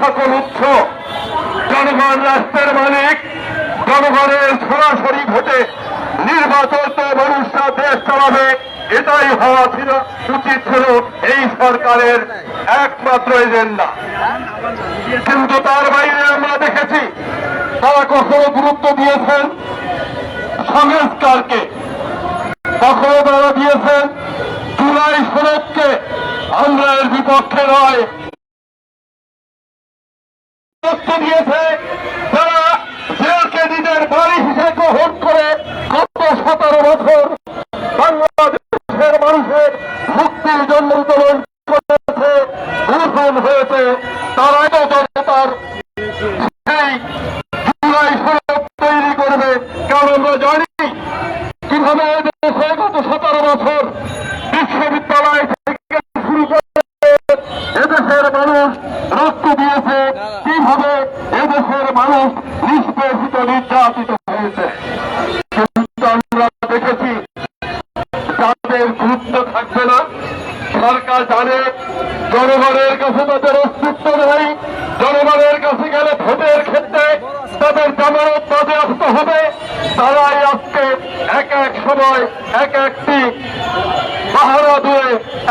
সকল উৎস জনগণ রাষ্ট্রের মালিক, জনগণের সরাসরি ভোটে নির্বাচিত মানুষরা দেশ চালাবে। এটাই হওয়া ছিল, উচিত ছিল এই সরকারের একমাত্র এজেন্ডা। কিন্তু তার বাইরে আমরা দেখেছি, তারা কখনো গুরুত্ব দিয়েছেন সংস্কারকে। কখনো তারা দিয়েছেন জুলাই সড়ককে আমরা এর বিপক্ষে নয়। দিয়েছে, তারা জেলকে নিজের বাড়ি হিসেবে গ্রহণ করে গত সতেরো বছর বাংলাদেশের মানুষের মুক্তির জন্য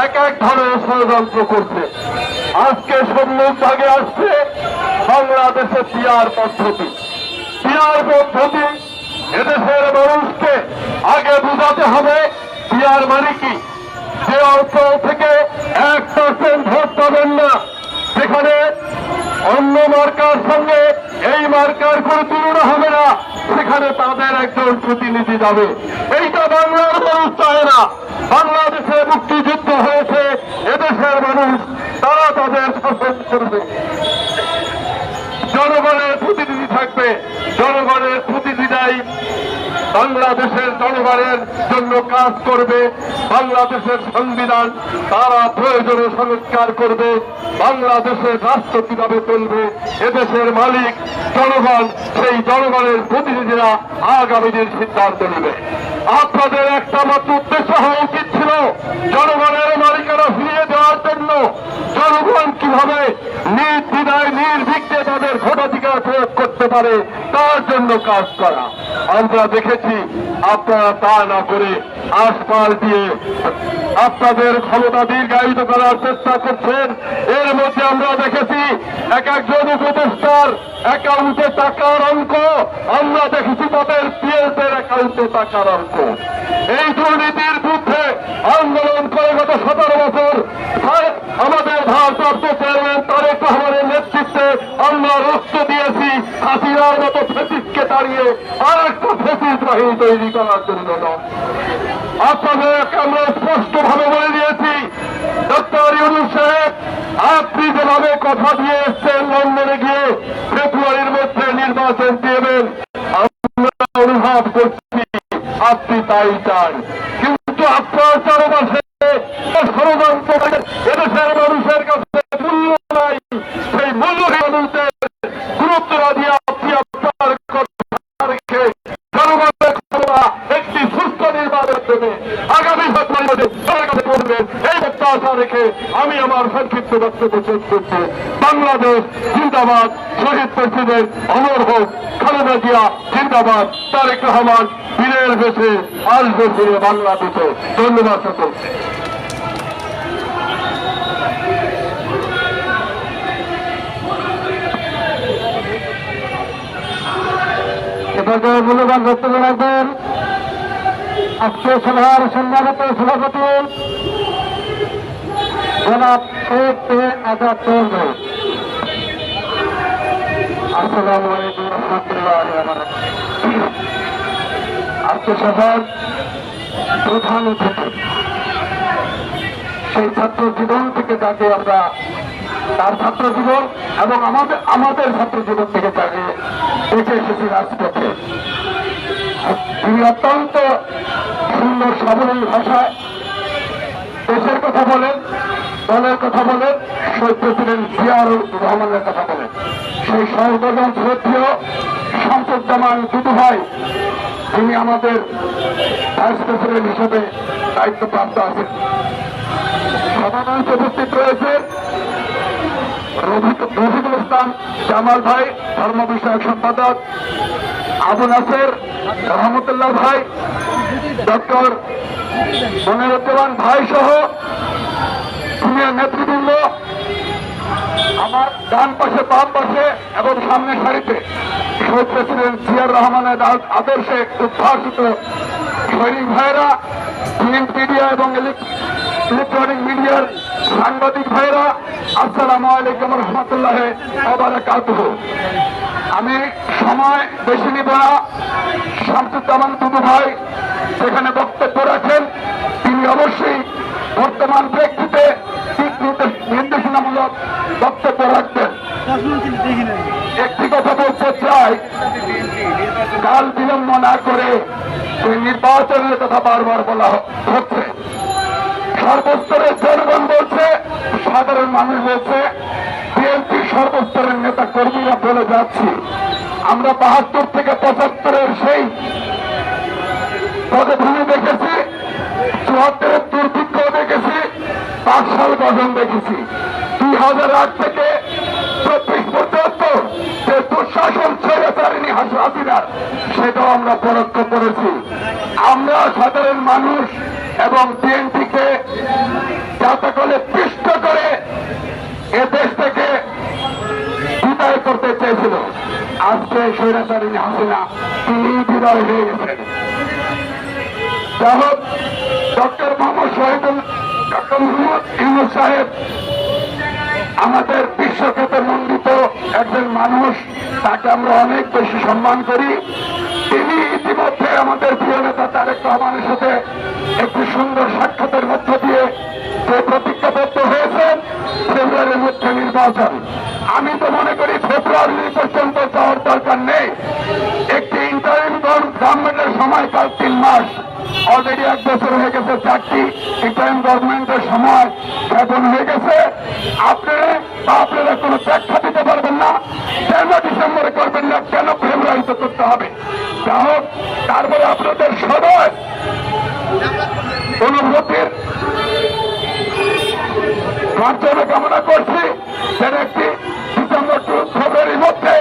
এক এক ধরনের ষড়যন্ত্র করছে। আজকে সম্মুখ ভাগে আসছে বাংলাদেশের পিয়ার পদ্ধতি। পিয়ার পদ্ধতি এদেশের মানুষকে আগে বুঝাতে হবে, পিয়ার মানে কি? যে অঞ্চল থেকে এক পার্সেন্ট ভোট পাবেন না, সেখানে অন্য মার্কার সঙ্গে এই মার্কার কোনো তুলনা হবে না, সেখানে তাদের একজন প্রতিনিধি যাবে। এইটা বাংলার মানুষ চায় না বাংলাদেশে মুক্তিযুদ্ধ হয়েছে এদেশের মানুষ তারা তাদের শাসন করবে। জনগণের প্রতিনিধি থাকবে। জনগণের প্রতিনিধিরাই বাংলাদেশের জনগণের জন্য কাজ করবে। বাংলাদেশের সংবিধান তারা প্রয়োজনে সংস্কার করবে। বাংলাদেশের রাষ্ট্র কীভাবে চলবে? এদেশের মালিক জনগণ, সেই জনগণের প্রতিনিধিরা আগামী দিন সিদ্ধান্ত নেবে। আপনাদের একটা মাত্র উদ্দেশ্য হওয়া উচিত ছিল, জনগণের মালিকেরা ফিরিয়ে দেওয়ার জন্য। জনগণ কীভাবে নির্দ্বিধায় নির্বিঘ্নে তাদের ভোটাধিকার প্রয়োগ করতে পারে, তার জন্য কাজ করা। আমরা দেখেছি আপনারা তা না করে আশপাশ দিয়ে আপনাদের ক্ষমতা দীর্ঘায়িত করার চেষ্টা করছেন। এর মধ্যে আমরা দেখেছি এক একজন উপদেষ্টার অ্যাকাউন্টে টাকার অঙ্ক। আমরা দেখেছি তাদের পিএসের অ্যাকাউন্টে টাকার অঙ্ক। এই দুর্নীতির বিরুদ্ধে আন্দোলন করে গত সতেরো বছর ভার- রক্ত দিয়েছি, হাসিনার মতো ফেসিসকে দাঁড়িয়ে আর একটা ফেসিস বাহিনী তৈরি করার জন্য নয়। আপনাদেরকে আমরা স্পষ্ট ভাবে বলে দিয়েছি ডক্টর ইউনুস সাহেব, আপনি যেভাবে কথা দিয়ে এসছেন লন্ডনে গিয়ে ফেব্রুয়ারির মধ্যে নির্বাচন দেবেন আমরা অনুভব করছি আপনি তাই চান কিন্তু আপনার চারপাশে ষড়যন্ত্র করে এদেশের মানুষের কাছে মূল্য নাই সেই মূল্য মানুষদের গুরুত্ব না দিয়ে আপনি আপনার কথা রেখে জনগণের ক্ষমতা একটি সুস্থ নির্বাচন দেবে আগামী সপ্তাহে তার কাছে করবেন এই প্রত্যাশা রেখে আমি আমার সংক্ষিপ্ত বক্তব্য শেষ করছি বাংলাদেশ জিন্দাবাদ। শহীদ প্রেসিডেন্ট অমর হোক, খালেদা জিয়া জিন্দাবাদ। তারেক রহমান বীরের বেশে আসবে ফিরে বাংলাদেশে। ধন্যবাদ সকলকে। সভাপতি জনাব শেখ আজাদ চৌধুরী। আসসালামু প্রধান অতিথি। সেই ছাত্র জীবন থেকে যাকে আমরা তার ছাত্র জীবন এবং আমাদের আমাদের ছাত্র জীবন থেকে তাকে দেখে এসেছি রাজপথে। তিনি অত্যন্ত সুন্দর, সাবলীল ভাষায় দেশের কথা বলেন, দলের কথা বলেন শহীদ প্রেসিডেন্ট জিয়াউর রহমানের কথা বলেন সেই সর্বজন শ্রদ্ধেয় সম্পদামান দুদু ভাই তিনি আমাদের ভাইস প্রেসিডেন্ট হিসেবে দায়িত্বপ্রাপ্ত আছেন। সমাধান উপস্থিত রয়েছে রফিকুল ইসলাম জামাল ভাই, ধর্ম বিষয়ক সম্পাদক, আবু নাসের, রহমতুল্লাহ ভাই, ডক্টর মনিরুজ্জামান ভাই সহ সিনিয়র নেতৃবৃন্দ, আমার ডান পাশে, বাম পাশে এবং সামনের সারিতে শহীদ প্রেসিডেন্ট জিয়ার রহমানের আদ- আদর্শে উদ্ভাসিত সৈনিক ভাইরা প্রিন্ট মিডিয়া এবং ইলেকট্রনিক মিডিয়ার সাংবাদিক ভাইরা আসসালামু আলাইকুম রহমতুল্লাহ আবারাকাতুহ আমি সময় বেশি নিব না। শামসুজ্জামান দুদু ভাই সেখানে বক্তব্য রাখেন, তিনি অবশ্যই একটি কথা বলতে চাই। কাল বিলম্ব না করে এই নির্বাচনের কথা বারবার বলা হচ্ছে। সর্বস্তরের জনগণ বলছে, সাধারণ মানুষ বলছে বিএনপির সর্বস্তরের নেতা কর্মীরা বলে যাচ্ছি, আমরা বাহাত্তর থেকে পঁচাত্তরের সেই পদভূমি দেখেছি, চুয়াত্তরের দুর্ভিক্ষ দেখেছি, পাঁচ সাল গঠন দেখেছি। দুই হাজার আট থেকে হাসিনার সেটাও আমরা পরোক্ষ করেছি। আমরা সাধারণ মানুষ এবং বিএনপিকে যাতে করে পিষ্ট করে এ দেশ থেকে বিদায় করতে চেয়েছিল। আজকে স্বৈরাচারিণী হাসিনা, তিনি বিদায় হয়ে গেছেন। যাই হোক, ডক্টর মোহাম্মদ শহীদুল ডক্টর মোহাম্মদ ইউনুস সাহেব আমাদের বিশ্বখ্যাত মন্ডিত একজন মানুষ, তাকে আমরা অনেক বেশি সম্মান করি। তিনি ইতিমধ্যে আমাদের প্রিয় নেতা তারেক রহমানের সাথে একটি সুন্দর সাক্ষাতের মধ্য দিয়ে যে প্রতিজ্ঞাবদ্ধ হয়েছেন, ফেব্রুয়ারির মধ্যে নির্বাচন। আমি তো মনে করি ফেব্রুয়ারি পর্যন্ত যাওয়ার দরকার নেই। একটি ইন্টারিম গভর্নমেন্টের সময়কাল তিন মাস। অলরেডি এক বছর হয়ে গেছে চারটি ইন্টারিম গভর্নমেন্টের সময় জ্ঞাপন হয়ে গেছে। আপনারা বা আপনারা কোনো ব্যাখ্যা দিতে পারবেন না। কেন ডিসেম্বরে করবেন না, কেন ফেব্রুয়ারিতে করতে হবে? যা হোক তারপরে আপনাদের সবাই অনুভূতির মাধ্যমে কামনা করছি। যেন একটি ডিসেম্বর টু ফেব্রুয়ারির মধ্যে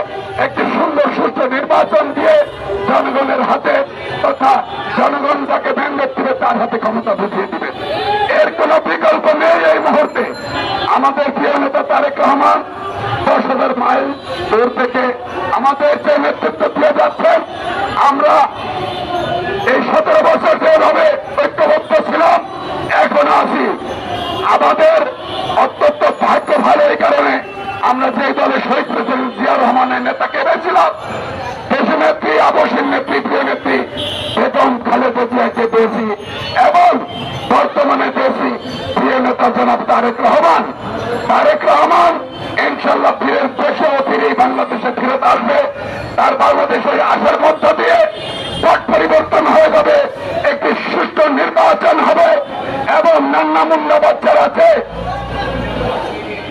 রহমান, দশ হাজার মাইল দূর থেকে আমাদের যে নেতৃত্ব দিয়ে যাচ্ছেন আমরা এই সতেরো বছর যেভাবে ঐক্যবদ্ধ ছিলাম, এখন আছি। আমাদের অত্যন্ত ভাগ্য ভালো এই কারণে আমরা যে দলে শহীদ প্রেসিডেন্ট জিয়া রহমানের নেতাকে পেয়েছিলাম দেশ নেত্রী আবসীর নেত্রী জনাব তারেক রহমান। তারেক রহমান ইনশাল্লাহ ফিরে দেশেও ফিরে বাংলাদেশে ফিরত আসবে। তার বাংলাদেশে আসার মধ্য দিয়ে পট পরিবর্তন হয়ে যাবে, একটি সুষ্ঠু নির্বাচন হবে এবং নান্না মুন্না বাচ্চারা আছে,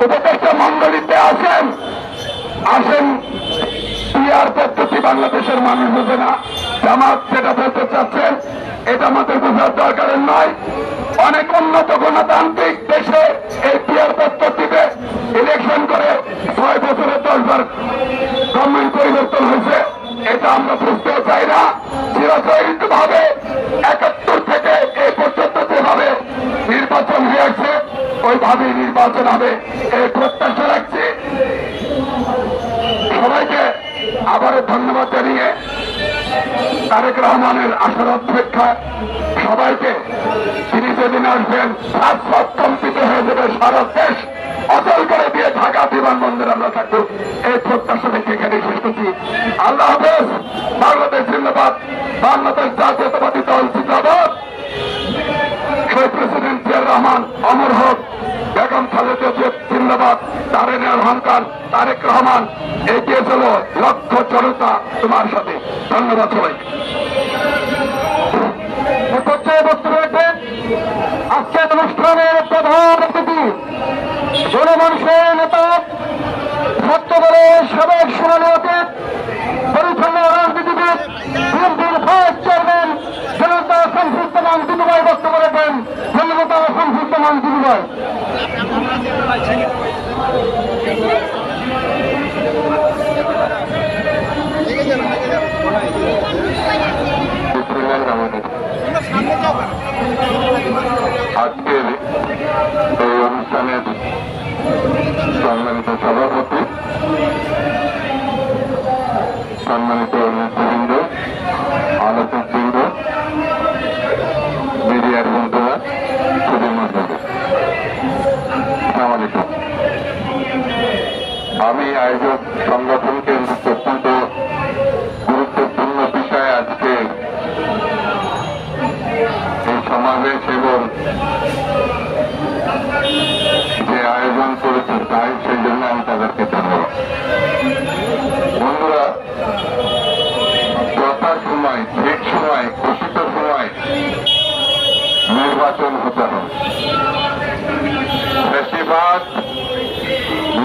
উপদেষ্টা মন্ডলীতে আছেন, আসেন, পিয়ার পদ্ধতি বাংলাদেশের মানুষ বুঝে না। জামাত যেটা বলতে চাচ্ছেন, এটা আমাদের বোঝার দরকারের নয়। অনেক উন্নত গণতান্ত্রিক দেশে এই পিয়ার পদ্ধতিতে ইলেকশন করে ছয় বছরে দশ বার গভর্নমেন্ট পরিবর্তন হয়েছে। এটা আমরা বুঝতেও চাই না। চিরাচরিত ভাবে একাত্তর থেকে এই পর্যন্ত যেভাবে নির্বাচন হয়ে হয়েছে ওইভাবেই নির্বাচন হবে। এই প্রত্যাশা রাখছি। সবাইকে আবারও ধন্যবাদ জানিয়ে তারেক রহমানের আসার অপেক্ষা সবাইকে তিনি যেদিন আসবেন রাজপথ কম্পিত হয়ে যাবে সারা দেশ। অচল করে দিয়ে ঢাকা বিমানবন্দরে আমরা থাকব। এই প্রত্যাশা থেকে এখানে শেষ করছি। আল্লাহ হাফেজ, বাংলাদেশ জিন্দাবাদ, বাংলাদেশ জাতীয়তাবাদী দল জিন্দাবাদ। শহীদ প্রেসিডেন্ট জিয়ার রহমান, অমর হোক, বেগম খালেদা জিন্দাবাদ তারেনের অহংকার তারেক রহমান এগিয়ে চল লক্ষ জনতা তোমার সাথে। ধন্যবাদ বক্তব্য আজকের অনুষ্ঠানের প্রধান অতিথি জনমানুষের নেতা ছাত্র দলের সাবেক অতীত, পরিচ্ছন্ন রাজনীতিবিদ, বিএনপির ভাইস চেয়ারম্যান, জনতা শামসুজ্জামান দিনুভাই বক্তব্য জনতা রহিম। আজকের এই অনুষ্ঠানের সম্মানিত সভাপতি সম্মানিত নির্বাচন হতে হবে। বেশিরভাগ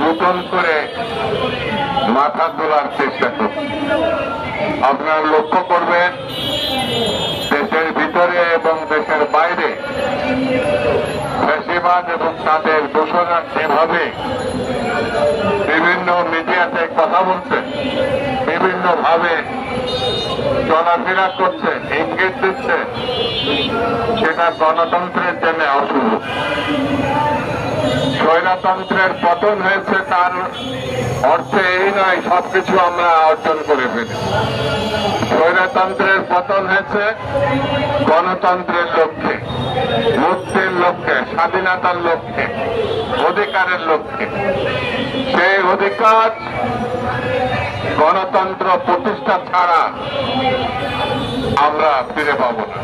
নতুন করে মাথা তোলার চেষ্টা করছে আপনারা লক্ষ্য করবেন, দেশের ভিতরে এবং দেশের বাইরে ফ্যাসিবাদ এবং তাদের দোষরা যেভাবে বিভিন্ন মিডিয়াতে কথা বলছে বিভিন্ন ভাবে চলাফেরা করছে ইঙ্গিত দিচ্ছে সেটা গণতন্ত্রের জন্য অশুভ স্বৈরতন্ত্রের পতন হয়েছে তার অর্থ এই নয়, সবকিছু আমরা অর্জন করে ফেলি। স্বৈরতন্ত্রের পতন হয়েছে গণতন্ত্রের লক্ষ্যে, মুক্তির লক্ষ্যে, স্বাধীনতার লক্ষ্যে, অধিকারের লক্ষ্যে। সেই অধিকার গণতন্ত্র প্রতিষ্ঠা ছাড়া আমরা ফিরে পাব না।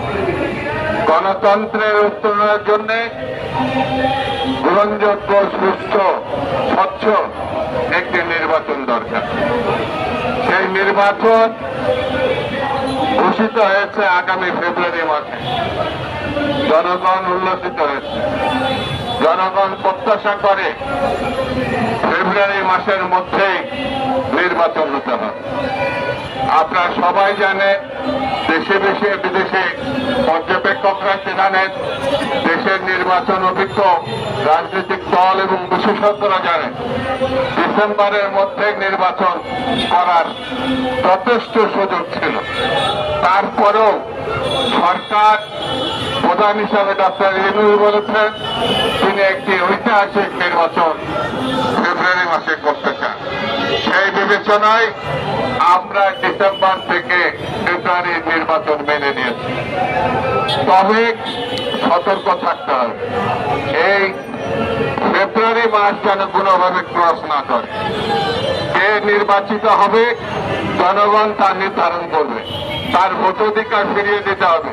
গণতন্ত্রের উত্তরণের জন্য গ্রহণযোগ্য, সুস্থ, স্বচ্ছ একটি নির্বাচন দরকার। সেই নির্বাচন ঘোষিত হয়েছে আগামী ফেব্রুয়ারি মাসে। জনগণ উল্লসিত হয়েছে। জনগণ প্রত্যাশা করে ফেব্রুয়ারি মাসের মধ্যেই নির্বাচন হতে হবে। আপনারা সবাই জানে দেশে দেশে বিদেশে পর্যবেক্ষকরা জানেন, দেশের নির্বাচন অভিজ্ঞ রাজনৈতিক দল এবং বিশেষজ্ঞরা জানেন, ডিসেম্বরের মধ্যে নির্বাচন করার যথেষ্ট সুযোগ ছিল। তারপরেও সরকার প্রধান হিসাবে ডক্টর ইনুল বলেছেন, তিনি একটি ঐতিহাসিক নির্বাচন ফেব্রুয়ারি মাসে করতে চান। সেই বিবেচনায় আমরা ডিসেম্বর থেকে ফেব্রুয়ারি নির্বাচন মেনে নিয়েছি। তবে সতর্ক থাকতে হবে। এই ফেব্রুয়ারি মাস যেন কোনোভাবে ক্রস না করে। কে নির্বাচিত হবে জনগণ তা নির্ধারণ করবে। তার ভোটাধিকার ফিরিয়ে দিতে হবে।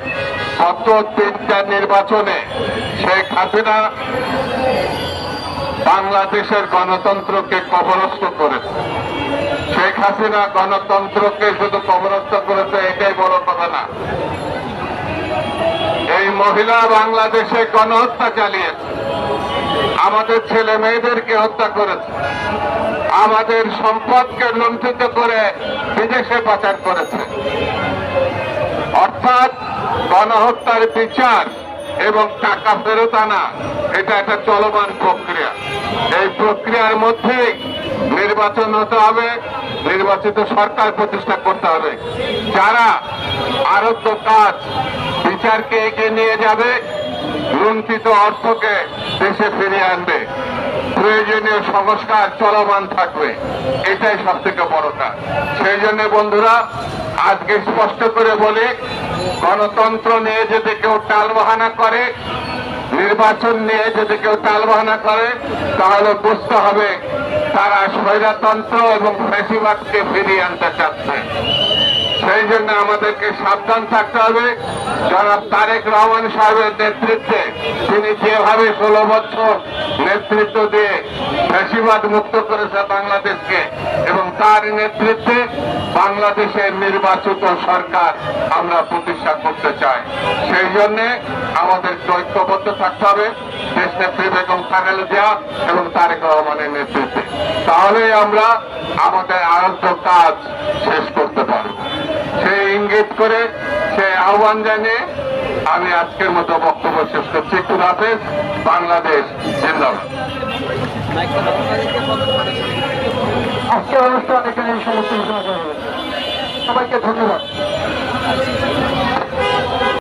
গত তিনটা নির্বাচনে শেখ হাসিনা বাংলাদেশের গণতন্ত্রকে কবরস্থ করেছে। শেখ হাসিনা গণতন্ত্রকে শুধু কবরস্থ করেছে, এটাই বড় কথা না। এই মহিলা বাংলাদেশে গণহত্যা চালিয়েছে। আমাদের ছেলে মেয়েদেরকে হত্যা করেছে। আমাদের সম্পদকে লুণ্ঠিত করে বিদেশে পাচার করেছে। অর্থাৎ গণহত্যার বিচার এবং টাকা ফেরত আনা, এটা একটা চলমান প্রক্রিয়া। এই প্রক্রিয়ার মধ্যেই নির্বাচন হতে হবে, নির্বাচিত সরকার প্রতিষ্ঠা করতে হবে। যারা আরোগ্য কাজ, বিচারকে এগিয়ে নিয়ে যাবে, লুণ্ঠিত অর্থকে দেশে ফিরিয়ে আনবে। প্রয়োজনীয় সংস্কার চলমান থাকবে। এটাই সব থেকে বড় কাজ। সেই জন্য বন্ধুরা, আজকে স্পষ্ট করে বলি, গণতন্ত্র নিয়ে যদি কেউ টালবাহানা করে, নির্বাচন নিয়ে যদি কেউ টালবাহানা করে, তাহলে বুঝতে হবে তারা স্বৈরতন্ত্র এবং ফেসিবাদকে ফিরিয়ে আনতে চাচ্ছে। সেই জন্য আমাদেরকে সাবধান থাকতে হবে। জনাব তারেক রহমান সাহেবের নেতৃত্বে তিনি যেভাবে ষোলো বছর নেতৃত্ব দিয়ে ফ্যাসিবাদ মুক্ত করেছে বাংলাদেশকে এবং তার নেতৃত্বে বাংলাদেশের নির্বাচিত সরকার আমরা প্রতিষ্ঠা করতে চাই। সেই জন্য আমাদের ঐক্যবদ্ধ থাকতে হবে। দেশ নেত্রী বেগম খালেদা জিয়া এবং তারেক রহমানের নেতৃত্বে। তাহলেই আমরা আমাদের আরাধ্য কাজ শেষ করতে পারব। ইঙ্গিত করে সে আহ্বান জানিয়ে আমি আজকের মতো বক্তব্য শেষ করছি। একটু হাফেজ, বাংলাদেশ, জিন্দাবাদ। আজকের অনুষ্ঠান এখানে সমস্ত সবাইকে ধন্যবাদ।